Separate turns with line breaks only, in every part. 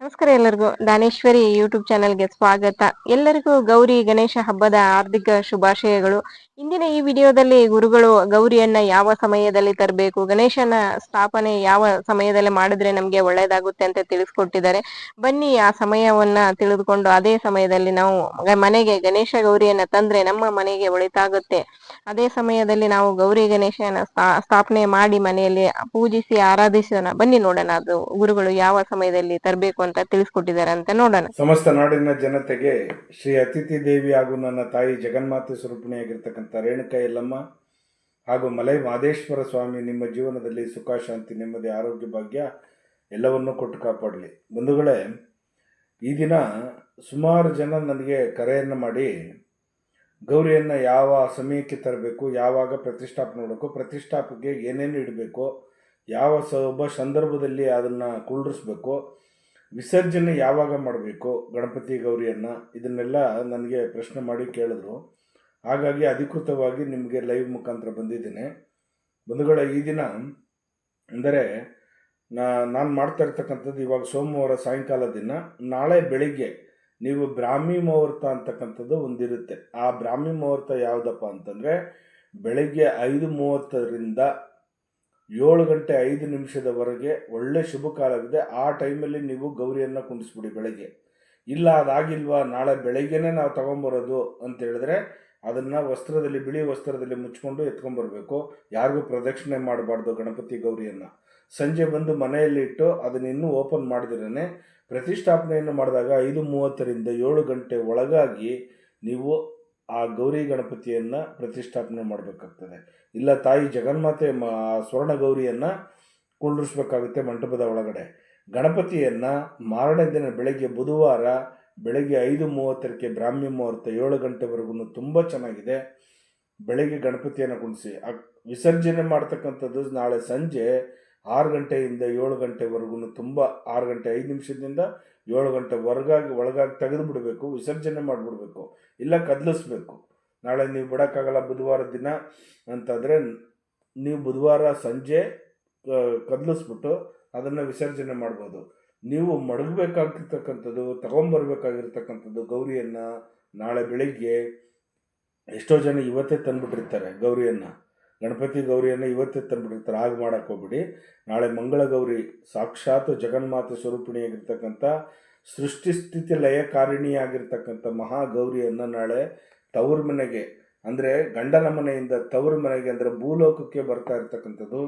ನಮಸ್ಕಾರ ಎಲ್ಲರಿಗೂ. ದಾನೇಶ್ವರಿ ಯೂಟ್ಯೂಬ್ ಚಾನೆಲ್ಗೆ ಸ್ವಾಗತ. ಎಲ್ಲರಿಗೂ ಗೌರಿ ಗಣೇಶ ಹಬ್ಬದ ಹಾರ್ದಿಕ ಶುಭಾಶಯಗಳು. ಇಂದಿನ ಈ ವಿಡಿಯೋದಲ್ಲಿ ಗುರುಗಳು ಗೌರಿಯನ್ನ ಯಾವ ಸಮಯದಲ್ಲಿ ತರಬೇಕು, ಗಣೇಶನ ಸ್ಥಾಪನೆ ಯಾವ ಸಮಯದಲ್ಲಿ ಮಾಡಿದ್ರೆ ನಮ್ಗೆ ಒಳ್ಳೇದಾಗುತ್ತೆ ಅಂತ ತಿಳಿಸ್ಕೊಟ್ಟಿದ್ದಾರೆ. ಬನ್ನಿ ಆ ಸಮಯವನ್ನ ತಿಳಿದುಕೊಂಡು ಅದೇ ಸಮಯದಲ್ಲಿ ನಾವು ಮನೆಗೆ ಗಣೇಶ ಗೌರಿಯನ್ನ ತಂದ್ರೆ ನಮ್ಮ ಮನೆಗೆ ಒಳಿತಾಗುತ್ತೆ. ಅದೇ ಸಮಯದಲ್ಲಿ ನಾವು ಗೌರಿ ಗಣೇಶನ ಸ್ಥಾಪನೆ ಮಾಡಿ ಮನೆಯಲ್ಲಿ ಪೂಜಿಸಿ ಆರಾಧಿಸೋಣ. ಬನ್ನಿ ನೋಡೋಣ ಅದು ಗುರುಗಳು ಯಾವ ಸಮಯದಲ್ಲಿ ತರಬೇಕು ಅಂತ ತಿಳಿಸ್ಕೊಟ್ಟಿದ್ದಾರೆ ಅಂತ ನೋಡೋಣ.
ಸಮಸ್ತ ನಾಡಿನ ಜನತೆಗೆ ಶ್ರೀ ಅತಿಥಿ ದೇವಿ ಹಾಗೂ ನನ್ನ ತಾಯಿ ಜಗನ್ಮಾತೆ ಸ್ವರೂಪಿಣಿಯಾಗಿರ್ತಕ್ಕಂಥ ರೇಣುಕ ಯಲ್ಲಮ್ಮ ಹಾಗೂ ಮಲೈ ಮಾದೇಶ್ವರ ಸ್ವಾಮಿ, ನಿಮ್ಮ ಜೀವನದಲ್ಲಿ ಸುಖ, ಶಾಂತಿ, ನೆಮ್ಮದಿ, ಆರೋಗ್ಯ, ಭಾಗ್ಯ ಎಲ್ಲವನ್ನೂ ಕೊಟ್ಟು ಕಾಪಾಡಲಿ. ಬಂಧುಗಳೇ, ಈ ದಿನ ಸುಮಾರು ಜನ ನನಗೆ ಕರೆಯನ್ನು ಮಾಡಿ, ಗೌರಿಯನ್ನು ಯಾವ ಸಮಯಕ್ಕೆ ತರಬೇಕು, ಯಾವಾಗ ಪ್ರತಿಷ್ಠಾಪನೆ ಮಾಡಬೇಕು ಪ್ರತಿಷ್ಠಾಪನೆಗೆ ಏನೇನು ಇಡಬೇಕು, ಯಾವ ಸ ಸಂದರ್ಭದಲ್ಲಿ ಅದನ್ನು ಕುಳ್ಳಿಸ್ಬೇಕು ವಿಸರ್ಜನೆ ಯಾವಾಗ ಮಾಡಬೇಕು ಗಣಪತಿ ಗೌರಿಯನ್ನು, ಇದನ್ನೆಲ್ಲ ನನಗೆ ಪ್ರಶ್ನೆ ಮಾಡಿ ಕೇಳಿದ್ರು. ಹಾಗಾಗಿ ಅಧಿಕೃತವಾಗಿ ನಿಮಗೆ ಲೈವ್ ಮುಖಾಂತರ ಬಂದಿದ್ದೇನೆ. ಬಂಧುಗಳ, ಈ ದಿನ ಅಂದರೆ ನಾನು ಮಾಡ್ತಾ ಇರ್ತಕ್ಕಂಥದ್ದು ಇವಾಗ ಸೋಮವಾರ ಸಾಯಂಕಾಲ ದಿನ. ನಾಳೆ ಬೆಳಿಗ್ಗೆ ನೀವು ಬ್ರಾಹ್ಮಿ ಮುಹೂರ್ತ ಅಂತಕ್ಕಂಥದ್ದು ಒಂದಿರುತ್ತೆ. ಆ ಬ್ರಾಹ್ಮಿ ಮುಹೂರ್ತ ಯಾವುದಪ್ಪ ಅಂತಂದರೆ ಬೆಳಗ್ಗೆ ಐದು ಮೂವತ್ತರಿಂದ ಏಳು ಗಂಟೆ ಐದು ನಿಮಿಷದವರೆಗೆ ಒಳ್ಳೆ ಶುಭ ಕಾಲವಿದೆ. ಆ ಟೈಮಲ್ಲಿ ನೀವು ಗೌರಿಯನ್ನು ಕುಂಡಿಸ್ಬಿಡಿ ಬೆಳಗ್ಗೆ. ಇಲ್ಲ ಅದಾಗಿಲ್ವಾ, ನಾಳೆ ಬೆಳಗ್ಗೆನೇ ನಾವು ತೊಗೊಂಬರೋದು ಅಂತ ಹೇಳಿದ್ರೆ ಅದನ್ನು ವಸ್ತ್ರದಲ್ಲಿ, ಬಿಳಿ ವಸ್ತ್ರದಲ್ಲಿ ಮುಚ್ಕೊಂಡು ಎತ್ಕೊಂಡ್ಬರ್ಬೇಕು ಯಾರಿಗೂ ಪ್ರದಕ್ಷಿಣೆ ಮಾಡಬಾರ್ದು ಗಣಪತಿ ಗೌರಿಯನ್ನು. ಸಂಜೆ ಬಂದು ಮನೆಯಲ್ಲಿ ಇಟ್ಟು ಅದನ್ನ ಇನ್ನೂ ಓಪನ್ ಮಾಡಿದಿರೇ ಪ್ರತಿಷ್ಠಾಪನೆಯನ್ನು ಮಾಡಿದಾಗ ಐದು ಮೂವತ್ತರಿಂದ ಏಳು ಗಂಟೆ ಒಳಗಾಗಿ ನೀವು ಆ ಗೌರಿ ಗಣಪತಿಯನ್ನು ಪ್ರತಿಷ್ಠಾಪನೆ ಮಾಡಬೇಕಾಗ್ತದೆ. ಇಲ್ಲ ತಾಯಿ ಜಗನ್ಮಾತೆ ಮ, ಸ್ವರ್ಣ ಗೌರಿಯನ್ನು ಕುಳ್ಳಿರಿಸ್ಬೇಕಾಗುತ್ತೆ ಮಂಟಪದ ಒಳಗಡೆ. ಗಣಪತಿಯನ್ನು ಮಾರನೇ ದಿನ ಬೆಳಗ್ಗೆ ಬುಧವಾರ ಬೆಳಗ್ಗೆ ಐದು ಮೂವತ್ತರಕ್ಕೆ ಬ್ರಾಹ್ಮಿ ಮುಹೂರ್ತ ಏಳು ಗಂಟೆವರೆಗೂ ತುಂಬ ಚೆನ್ನಾಗಿದೆ. ಬೆಳಗ್ಗೆ ಗಣಪತಿಯನ್ನು ಕುಣಿಸಿ ವಿಸರ್ಜನೆ ಮಾಡ್ತಕ್ಕಂಥದ್ದು ನಾಳೆ ಸಂಜೆ ಆರು ಗಂಟೆಯಿಂದ ಏಳು ಗಂಟೆವರೆಗೂ ತುಂಬ, ಆರು ಗಂಟೆ ಐದು ನಿಮಿಷದಿಂದ ಏಳು ಗಂಟೆ ಹೊರಗಾಗಿ ಒಳಗಾಗಿ ತೆಗೆದು ಬಿಡಬೇಕು, ವಿಸರ್ಜನೆ ಮಾಡಿಬಿಡ್ಬೇಕು, ಇಲ್ಲ ಕದಲಿಸ್ಬೇಕು. ನಾಳೆ ನೀವು ಬಿಡೋಕ್ಕಾಗಲ್ಲ ಬುಧವಾರ ದಿನ ಅಂತಂದರೆ ನೀವು ಬುಧವಾರ ಸಂಜೆ ಕದಲಿಸ್ಬಿಟ್ಟು ಅದನ್ನು ವಿಸರ್ಜನೆ ಮಾಡ್ಬೋದು. ನೀವು ಮಡಗಬೇಕಾಗಿರ್ತಕ್ಕಂಥದ್ದು ತಗೊಂಬರ್ಬೇಕಾಗಿರ್ತಕ್ಕಂಥದ್ದು ಗೌರಿಯನ್ನು ನಾಳೆ ಬೆಳಿಗ್ಗೆ ಎಷ್ಟೋ ಜನ ಇವತ್ತೇ ತಂದುಬಿಟ್ಟಿರ್ತಾರೆ ಗೌರಿಯನ್ನು. ಗಣಪತಿ ಗೌರಿಯನ್ನು ಇವತ್ತೇ ತಂದುಬಿಟ್ಟಿರ್ತಾರೆ. ಹಾಗೆ ಮಾಡೋಕ್ಕೆ ಹೋಗ್ಬಿಡಿ. ನಾಳೆ ಮಂಗಳ ಗೌರಿ, ಸಾಕ್ಷಾತ್ ಜಗನ್ಮಾತೆ ಸ್ವರೂಪಿಣಿಯಾಗಿರ್ತಕ್ಕಂಥ ಸೃಷ್ಟಿ ಸ್ಥಿತಿ ಲಯಕಾರಿಣಿಯಾಗಿರ್ತಕ್ಕಂಥ ಮಹಾಗೌರಿಯನ್ನು ನಾಳೆ ತವ್ರ ಮನೆಗೆ, ಅಂದರೆ ಗಂಡನ ಮನೆಯಿಂದ ತವ್ರ ಮನೆಗೆ, ಅಂದರೆ ಭೂಲೋಕಕ್ಕೆ ಬರ್ತಾ ಇರ್ತಕ್ಕಂಥದ್ದು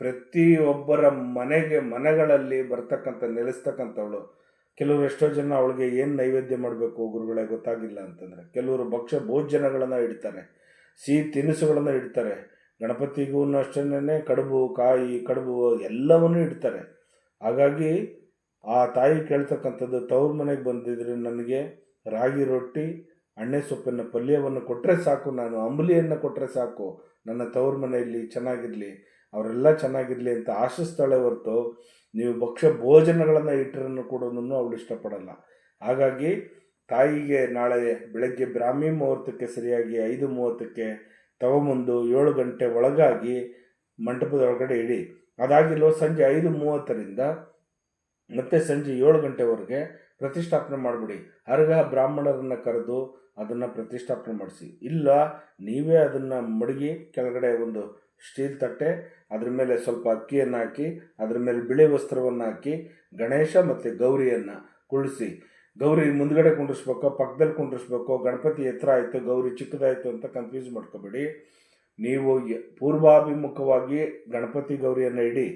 ಪ್ರತಿಯೊಬ್ಬರ ಮನೆಗೆ, ಮನೆಗಳಲ್ಲಿ ಬರ್ತಕ್ಕಂಥ, ನೆಲೆಸ್ತಕ್ಕಂಥವಳು. ಕೆಲವರು ಎಷ್ಟೋ ಜನ ಅವಳಿಗೆ ಏನು ನೈವೇದ್ಯ ಮಾಡಬೇಕು ಗುರುಗಳೇ ಗೊತ್ತಾಗಿಲ್ಲ ಅಂತಂದರೆ, ಕೆಲವರು ಭಕ್ಷ್ಯ ಭೋಜನಗಳನ್ನು ಇಡ್ತಾರೆ, ಸಿಹಿ ತಿನಿಸುಗಳನ್ನು ಇಡ್ತಾರೆ, ಗಣಪತಿಗೂ ಅಷ್ಟೇ ಕಡುಬು, ಕಾಯಿ, ಕಡುಬು ಎಲ್ಲವನ್ನೂ ಇಡ್ತಾರೆ. ಹಾಗಾಗಿ ಆ ತಾಯಿ ಕೇಳ್ತಕ್ಕಂಥದ್ದು, ತವ್ರ ಮನೆಗೆ ಬಂದಿದ್ರೆ ನನಗೆ ರಾಗಿ ರೊಟ್ಟಿ ಅಣ್ಣೆ ಸೊಪ್ಪಿನ ಪಲ್ಯವನ್ನು ಕೊಟ್ಟರೆ ಸಾಕು, ನಾನು ಅಂಬಲಿಯನ್ನು ಕೊಟ್ಟರೆ ಸಾಕು, ನನ್ನ ತವ್ರ ಮನೆಯಲ್ಲಿ ಚೆನ್ನಾಗಿರಲಿ ಅವರೆಲ್ಲ ಚೆನ್ನಾಗಿರಲಿ ಅಂತ ಆಶಿಸ್ತಾಳೆ ಹೊರತು ನೀವು ಭಕ್ಷ್ಯ ಭೋಜನಗಳನ್ನು ಇಟ್ಟರನ್ನು ಕೂಡ ಅವಳು ಇಷ್ಟಪಡಲ್ಲ. ಹಾಗಾಗಿ ತಾಯಿಗೆ ನಾಳೆ ಬೆಳಗ್ಗೆ ಬ್ರಾಹ್ಮಿ ಮುಹೂರ್ತಕ್ಕೆ ಸರಿಯಾಗಿ ಐದು ಮೂವತ್ತಕ್ಕೆ ತಗೊಂಬಂದು ಏಳು ಗಂಟೆ ಒಳಗಾಗಿ ಮಂಟಪದ ಒಳಗಡೆ ಇಡಿ. ಅದಾಗಿಲ್ಲೋ ಸಂಜೆ ಐದು ಮೂವತ್ತರಿಂದ ಮತ್ತೆ ಸಂಜೆ ಏಳು ಗಂಟೆವರೆಗೆ ಪ್ರತಿಷ್ಠಾಪನೆ ಮಾಡಿಬಿಡಿ. ಅರ್ಗ ಬ್ರಾಹ್ಮಣರನ್ನು ಕರೆದು ಅದನ್ನು ಪ್ರತಿಷ್ಠಾಪನೆ ಮಾಡಿಸಿ. ಇಲ್ಲ, ನೀವೇ ಅದನ್ನು ಮಡಗಿ ಕೆಳಗಡೆ ಒಂದು ಸ್ಟೀಲ್ ತಟ್ಟೆ, ಅದ್ರ ಮೇಲೆ ಸ್ವಲ್ಪ ಅಕ್ಕಿಯನ್ನು ಹಾಕಿ, ಅದ್ರ ಮೇಲೆ ಬಿಳಿ ವಸ್ತ್ರವನ್ನು ಹಾಕಿ, ಗಣೇಶ ಮತ್ತು ಗೌರಿಯನ್ನು ಕುಳಿಸಿ. ಗೌರಿ ಮುಂದ್ಗಡೆ ಕುಂಡ್ರಿಸ್ಬೇಕೋ ಪಕ್ಕದಲ್ಲಿ ಕುಂಡ್ರಿಸ್ಬೇಕೋ, ಗಣಪತಿ ಎತ್ತರ ಆಯಿತು, ಗೌರಿ ಚಿಕ್ಕದಾಯಿತು ಅಂತ ಕನ್ಫ್ಯೂಸ್ ಮಾಡ್ಕೋಬೇಡಿ. ನೀವು ಪೂರ್ವಾಭಿಮುಖವಾಗಿ ಗಣಪತಿ ಗೌರಿಯನ್ನು ಇಡಿ,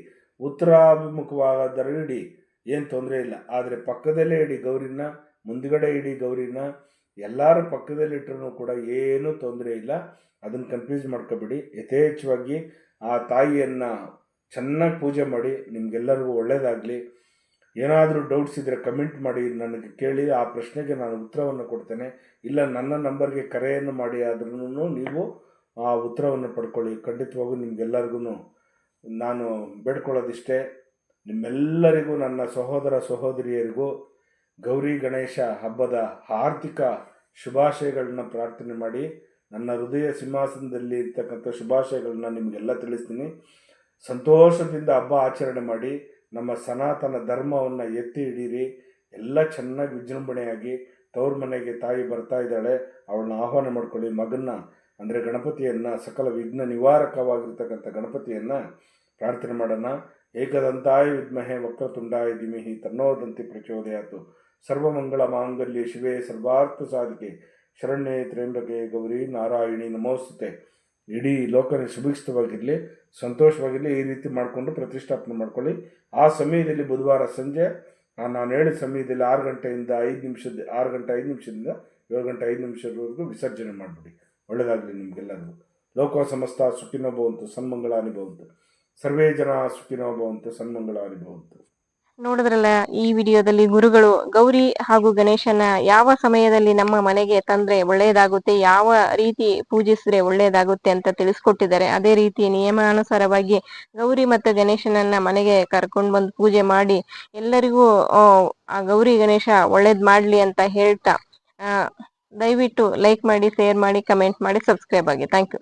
ಉತ್ತರಾಭಿಮುಖವಾದರೆ ಇಡಿ, ಏನು ತೊಂದರೆ ಇಲ್ಲ. ಆದರೆ ಪಕ್ಕದಲ್ಲೇ ಇಡಿ ಗೌರಿನ, ಮುಂದ್ಗಡೆ ಇಡಿ ಗೌರಿನ ಎಲ್ಲರ ಪಕ್ಕದಲ್ಲಿ ಇಟ್ಟರೂ ಕೂಡ ಏನೂ ತೊಂದರೆ ಇಲ್ಲ. ಅದನ್ನು ಕನ್ಫ್ಯೂಸ್ ಮಾಡ್ಕೋಬೇಡಿ. ಯಥೇಚ್ಛವಾಗಿ ಆ ತಾಯಿಯನ್ನು ಚೆನ್ನಾಗಿ ಪೂಜೆ ಮಾಡಿ, ನಿಮಗೆಲ್ಲರಿಗೂ ಒಳ್ಳೆಯದಾಗಲಿ ಏನಾದರೂ ಡೌಟ್ಸ್ ಇದ್ದರೆ ಕಮೆಂಟ್ ಮಾಡಿ, ನನಗೆ ಕೇಳಿ, ಆ ಪ್ರಶ್ನೆಗೆ ನಾನು ಉತ್ತರವನ್ನು ಕೊಡ್ತೇನೆ. ಇಲ್ಲ, ನನ್ನ ನಂಬರ್ಗೆ ಕರೆಯನ್ನು ಮಾಡಿ ಆದ್ರೂ ನೀವು ಆ ಉತ್ತರವನ್ನು ಪಡ್ಕೊಳ್ಳಿ. ಖಂಡಿತವಾಗೂ ನಿಮಗೆಲ್ಲರಿಗೂ ನಾನು ಬೇಡ್ಕೊಳ್ಳೋದಿಷ್ಟೇ. ನಿಮ್ಮೆಲ್ಲರಿಗೂ ನನ್ನ ಸಹೋದರ ಸಹೋದರಿಯರಿಗೂ ಗೌರಿ ಗಣೇಶ ಹಬ್ಬದ ಆರ್ಥಿಕ ಶುಭಾಶಯಗಳನ್ನ ಪ್ರಾರ್ಥನೆ ಮಾಡಿ ನನ್ನ ಹೃದಯ ಸಿಂಹಾಸನದಲ್ಲಿ ಇರ್ತಕ್ಕಂಥ ಶುಭಾಶಯಗಳನ್ನ ನಿಮಗೆಲ್ಲ ತಿಳಿಸ್ತೀನಿ. ಸಂತೋಷದಿಂದ ಹಬ್ಬ ಆಚರಣೆ ಮಾಡಿ ನಮ್ಮ ಸನಾತನ ಧರ್ಮವನ್ನು ಎತ್ತಿ ಹಿಡೀರಿ. ಎಲ್ಲ ಚೆನ್ನಾಗಿ ವಿಜೃಂಭಣೆಯಾಗಿ ತವ್ರ ಮನೆಗೆ ತಾಯಿ ಬರ್ತಾ ಇದ್ದಾಳೆ. ಅವಳನ್ನ ಆಹ್ವಾನ ಮಾಡ್ಕೊಳ್ಳಿ. ಮಗನ್ನ ಅಂದರೆ ಗಣಪತಿಯನ್ನು ಸಕಲ ವಿಘ್ನ ನಿವಾರಕವಾಗಿರ್ತಕ್ಕಂಥ ಗಣಪತಿಯನ್ನು ಪ್ರಾರ್ಥನೆ ಮಾಡೋಣ. ಏಕದಂತಾಯ ವಿದ್ಮಹೆ ವಕ್ರತುಂಡಾಯ ಧಿಮಿಹಿ ತನ್ನೋದಂತಿ ಪ್ರಚೋದಯಾತು. ಸರ್ವಮಂಗಳ ಮಾಂಗಲ್ಯ ಶಿವೆ ಸರ್ವಾರ್ಥ ಸಾಧಿಕೆ. ಶರಣ್ಯೆ ತ್ರೇಂಬಕೆ ಗೌರಿ ನಾರಾಯಣಿ ನಮೋಸ್ತುತೆ. ಇಡೀ ಲೋಕನ ಸುಭಿಕ್ಷಿತವಾಗಿರಲಿ ಸಂತೋಷವಾಗಿರಲಿ, ಈ ರೀತಿ ಮಾಡಿಕೊಂಡು ಪ್ರತಿಷ್ಠಾಪನೆ ಮಾಡ್ಕೊಳ್ಳಿ. ಆ ಸಮಯದಲ್ಲಿ ಬುಧವಾರ ಸಂಜೆ ನಾನು ಹೇಳಿದ ಸಮಯದಲ್ಲಿ ಆರು ಗಂಟೆಯಿಂದ ಐದು ನಿಮಿಷದ, ಆರು ಗಂಟೆ ಐದು ನಿಮಿಷದಿಂದ ಏಳು ಗಂಟೆ ಐದು ನಿಮಿಷದವರೆಗೂ ವಿಸರ್ಜನೆ ಮಾಡಿಬಿಡಿ. ಒಳ್ಳೆಯದಾಗಲಿ ನಿಮಗೆಲ್ಲರಿಗೂ. ಲೋಕ ಸಮಸ್ತ ಸುಖಿನೋ ಭವಂತು ಸನ್ಮಂಗಳ ಅನುಭವಂತು ಸರ್ವೇ ಜನ ಸುಖಿನೋ ಭವಂತು ಸನ್ಮಂಗಳ ಭವಂತು.
ನೋಡಿದ್ರಲ್ಲ ಈ ವಿಡಿಯೋದಲ್ಲಿ ಗುರುಗಳು ಗೌರಿ ಹಾಗೂ ಗಣೇಶನ ಯಾವ ಸಮಯದಲ್ಲಿ ನಮ್ಮ ಮನೆಗೆ ತಂದ್ರೆ ಒಳ್ಳೆಯದಾಗುತ್ತೆ ಯಾವ ರೀತಿ ಪೂಜಿಸಿದ್ರೆ ಒಳ್ಳೆಯದಾಗುತ್ತೆ ಅಂತ ತಿಳಿಸ್ಕೊಟ್ಟಿದ್ದಾರೆ. ಅದೇ ರೀತಿ ನಿಯಮಾನುಸಾರವಾಗಿ ಗೌರಿ ಮತ್ತು ಗಣೇಶನನ್ನ ಮನೆಗೆ ಕರ್ಕೊಂಡು ಬಂದು ಪೂಜೆ ಮಾಡಿ ಎಲ್ಲರಿಗೂ ಆ, ಗೌರಿ ಗಣೇಶ ಒಳ್ಳೇದ್ ಮಾಡ್ಲಿ ಅಂತ ಹೇಳ್ತಾ ದಯವಿಟ್ಟು ಲೈಕ್ ಮಾಡಿ ಶೇರ್ ಮಾಡಿ ಕಮೆಂಟ್ ಮಾಡಿ ಸಬ್ಸ್ಕ್ರೈಬ್ ಆಗಿ. Thank you